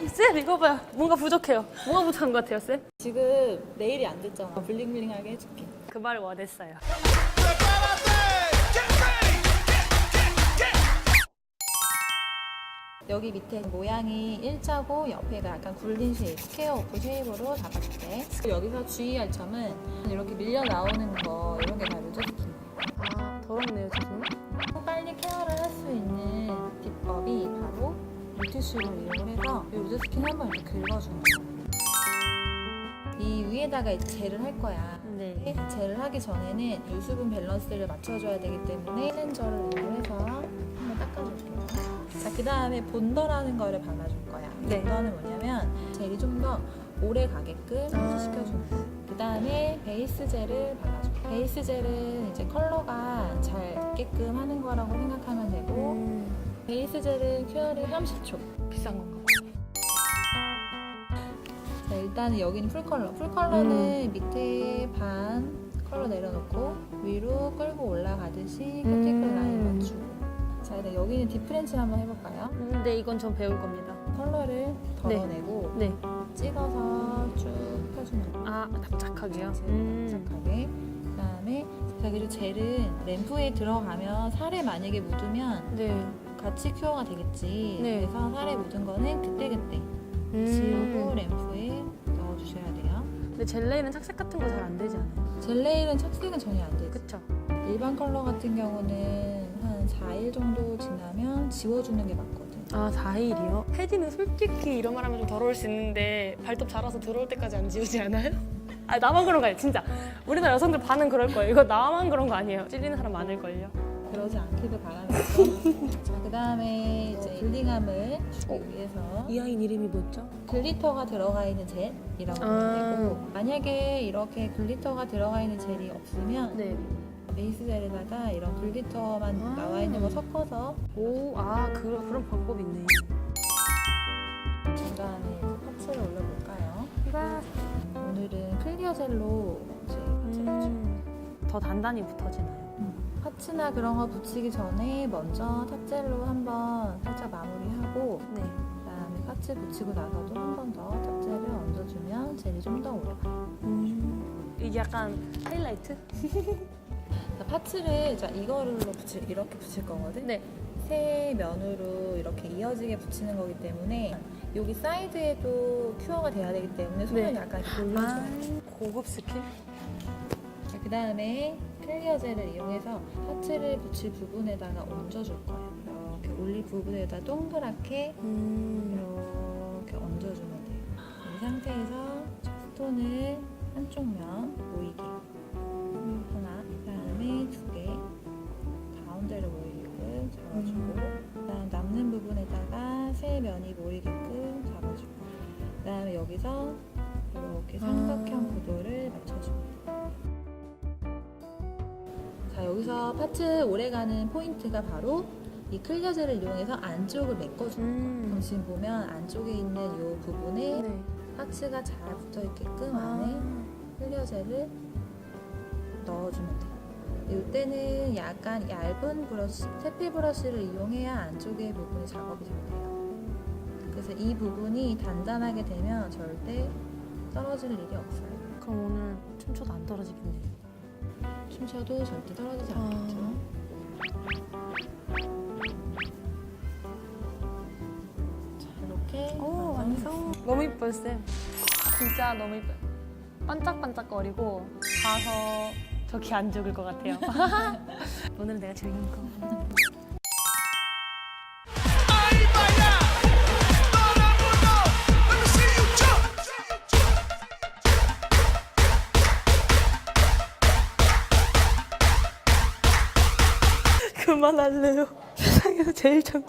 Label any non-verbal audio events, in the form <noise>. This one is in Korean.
쌤, 쌤 이거 봐요. 뭔가 부족해요. 뭐가 부족한 것 같아요, 쌤? 지금 네일이 안 됐잖아. 블링블링하게 해줄게. 그 말을 원했어요. 여기 밑에 모양이 일자고 옆에가 약간 굴린 쉐입, 스퀘어 오프 쉐입으로 잡아줄게. 여기서 주의할 점은 이렇게 밀려 나오는 거 이런 게 다 루즈스킨이에요. 아, 더럽네요, 지금. 빨리 케어를 할 수 있는 비법이 바로 물티슈를 이용해 루즈스킨 한번 이렇게 긁어주는. 이 위에다가 이제 젤을 할 거야. 네. 젤을 하기 전에는 유수분 밸런스를 맞춰줘야 되기 때문에 클렌저를 이용해서 한번 닦아줄게요. 자, 그 다음에 본더라는 거를 발라줄 거야. 네. 본더는 뭐냐면 젤이 좀 더 오래 가게끔 아. 시켜주는 거야. 그 다음에 베이스 젤을 발라줄 거야. 베이스 젤은 이제 컬러가 잘 있게끔 하는 거라고 생각하면 되고 음, 베이스 젤은 큐어링 30초. 비싼 건가? 자, 일단은 여기는 풀 컬러. 풀 컬러는 밑에 반 컬러 내려놓고 위로 끌고 올라가듯이 커티클 음. 라인 맞추고. 자, 일단 여기는 디프렌치를 한번 해볼까요? 음, 네, 이건 전 배울 겁니다. 컬러를 덜어내고 네. 찍어서 쭉 펴주는 거예요. 아, 납작하게요? 제일 음. 납작하게. 그 다음에 자 그리고 젤은 램프에 들어가면 살에 만약에 묻으면 네. 같이 큐어가 되겠지. 네. 그래서 살에 묻은 거는 그때그때 음. 지우고 램프에 넣어주셔야 돼요. 근데 젤레이는 착색 같은 거 잘 안 되지 않아요? 젤레일은 착색은 전혀 안 되지. 그쵸? 일반 컬러 같은 경우는 한 4일 정도 지나면 지워주는 게 맞거든. 아, 4일이요? 패디는 솔직히 이런 말 하면 좀 더러울 수 있는데 발톱 자라서 들어올 때까지 안 지우지 않아요? <laughs> 아, 나만 그런 거 아니에요, 진짜. 우리나라 여성들 반은 그럴 거예요. 이거 나만 그런 거 아니에요. 찔리는 사람 많을걸요? 그러지 않기를 바라면서. 자, 그 다음에 이제 블링함을 주기 어? 위해서 이 아이는 이름이 뭐죠? 글리터가 들어가 있는 젤이라고 아. 하면 되고 만약에 이렇게 글리터가 들어가 있는 젤이 없으면 네. 베이스 젤에다가 이런 글리터만 아. 나와 있는 거 섞어서 오, 아, 그런, 그런 방법이 있네. 중간에 파츠를 올려볼까요? 와. 오늘은 클리어 젤로 이제. 음, 더 단단히 붙어지나요? 파츠나 그런 거 붙이기 전에 먼저 탑젤로 한번 살짝 마무리하고 네. 그다음에 파츠 붙이고 나서도 한 번 더 탑젤을 얹어주면 젤이 좀 더 오래 가요. 음. 이게 약간 하이라이트? 자, 파츠를 자 이거로 붙일 이렇게 붙일 거거든. 네. 세 면으로 이렇게 이어지게 붙이는 거기 때문에 여기 사이드에도 큐어가 돼야 되기 때문에 손을 네. 약간 이렇게 아, 돼. 고급 스킬? 그 다음에 클리어 젤을 이용해서 파츠를 붙일 부분에다가 얹어줄 거예요. 이렇게 올릴 부분에다 동그랗게 음. 이렇게 얹어주면 돼요. 이 상태에서 스톤을 한쪽 면 보이게 하나, 그 다음에 두 여기서 파츠 오래가는 포인트가 바로 이 클리어 젤을 이용해서 안쪽을 메꿔주는 거예요. 그럼 음. 지금 보면 안쪽에 있는 이 부분에 네. 파츠가 잘 붙어 있게끔 안에 아. 클리어 젤을 넣어주면 돼요. 이때는 약간 얇은 브러쉬, 세필 브러쉬를 이용해야 안쪽의 부분이 작업이 잘 돼요. 그래서 이 부분이 단단하게 되면 절대 떨어질 일이 없어요. 그럼 오늘 춤춰도 안 떨어지겠네요. 춤춰도 절대 떨어지지 아. 않겠죠. 자, 이렇게 오, 완성. 너무 이뻐요, 쌤. 진짜 너무 이뻐요. 반짝반짝거리고 가서 저기 안 죽을 것 같아요. <laughs> 오늘은 내가 즐긴 거. Ay, baila, 그만할래요. 세상에서 제일 창